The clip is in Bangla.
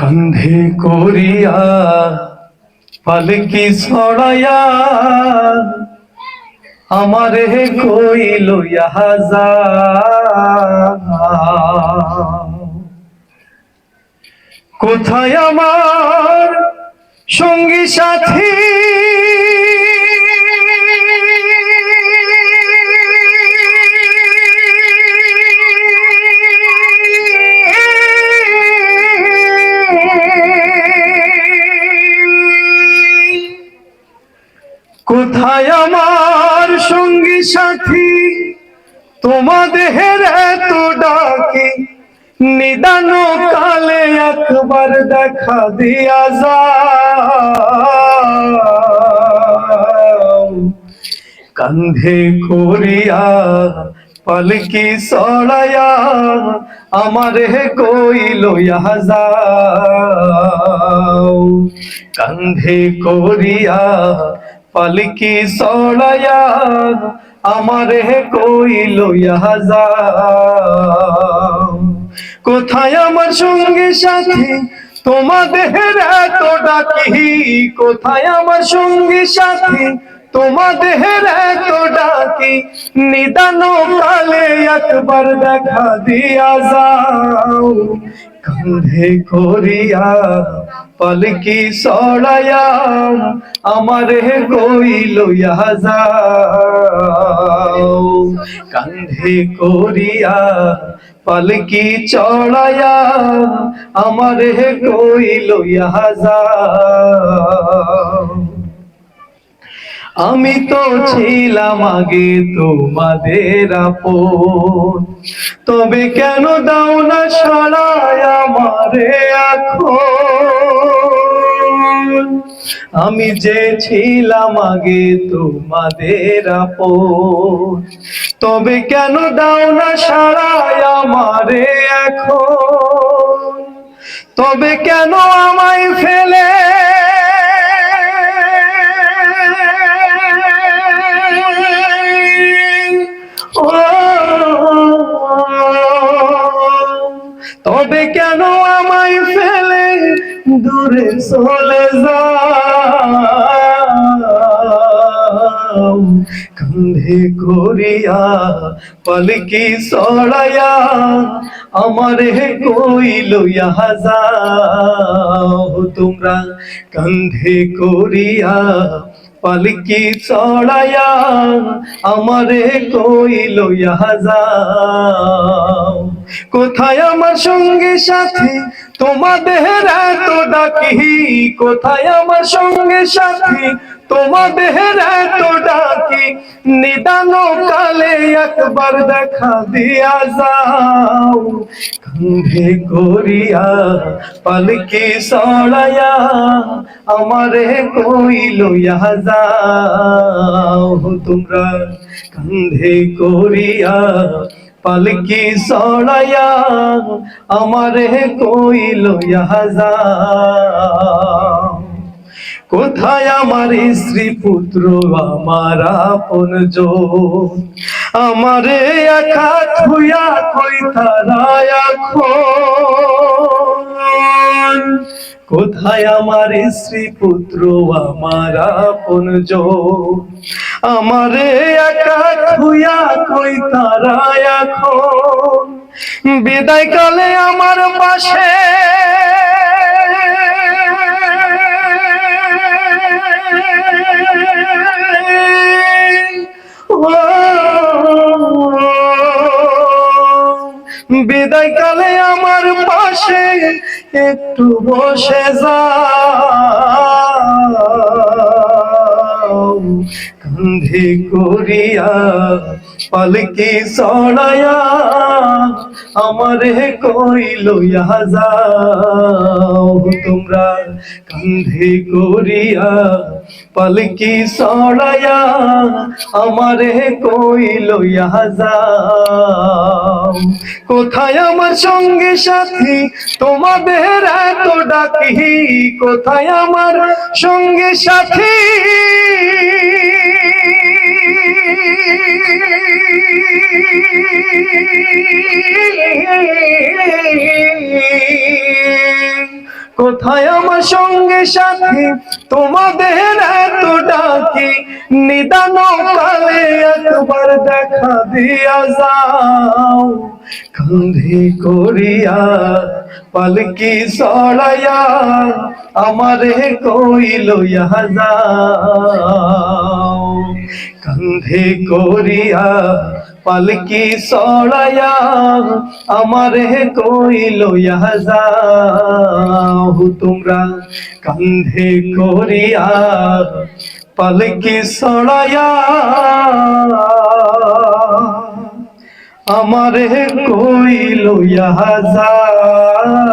কান্ধে করিয়া পালকি সরাইয়া আমার হে কইল ইহাজা কোথায় আমার সঙ্গী সাথী? কোথায় আমার সঙ্গী সাথী, তোমাদের এত ডাকি নিদান কালে একবার দেখা দিয়া যাও। কান্ধে করিয়া পালকি সড়াইয়া আমারে কইল যাও। কান্ধে করিয়া পালকি আমার আমারে কইল যাও কোথায় আমার সঙ্গে সাথে? তোমাদের এত ডাকি। কোথায় আমার সঙ্গে সাথী? তোমাদের এত ডাকি, নিদান কালে একবার দেখা দিয়া যাও। কান্ধে করিয়া পালকি সড়াইয়া আমারে কইল যাও। কান্ধে করিয়া পালকি চড়াইয়া আমারে কইল যাও। আমি তো ছিলাম আগে তোমাদের আপন। তবে কেন দাও না সরাই আমারে এখন? আমি যে ছিলাম আগে তোমাদের আপন। তবে কেন দাও না সারাই আমারে এখন? তবে কেন আমায় ফেলে দূরে চলে যাও। কান্ধে করিয়া পালকি সড়াইয়া আমারে কইল যাও তোমরা। কান্ধে করিয়া পালকি চড়াইয়া আমারে কইল যাও। কোথায় আমার সঙ্গে সাথী? তোমাদের এত ডাকি, কোথায় আমার সঙ্গে সাথী? তোমাদের এত ডাকি নিদান কালে একবার দেখা দিয়া যাও। কান্ধে করিয়া পালকি সড়াইয়া আমারে কইল যাও তোমরা। কান্ধে করিয়া পালকি সড়াইয়া আমারে কইল যাও কোথায় আমার স্ত্রী পুত্র, আমার আপন আমারে একা থুয়া কই তারা এখন? কোথায় আমার স্ত্রী পুত্র, আমার আপন আমারে একা থুয়া কই তারা এখন? বিদায় কালে আমার পাশে। বিদায় কালে আমার পাশে একটু বসে যাও। কান্ধে করিয়া, পালকি সড়াইয়া আমারে কইল যাও তোমরা। কান্ধে করিয়া, পালকি সড়াইয়া আমারে কইল যাও। কোথায় আমার সঙ্গে সাথী? তোমাদের এত ডাকি, কোথায় আমার সঙ্গে সাথী? কোথায় আমার সঙ্গে সাথী? তোমাদের এত ডাকি, নিদান কালে একবার দেখা দিয়া যাও। কান্ধে করিয়া পালকি সড়াইয়া আমারে কইল যাও। কান্ধে করিয়া পালকি সড়াইয়া আমারে কইল যাও তোমরা কান্ধে করিয়া পালকি সড়াইয়া আমারে কইল যাও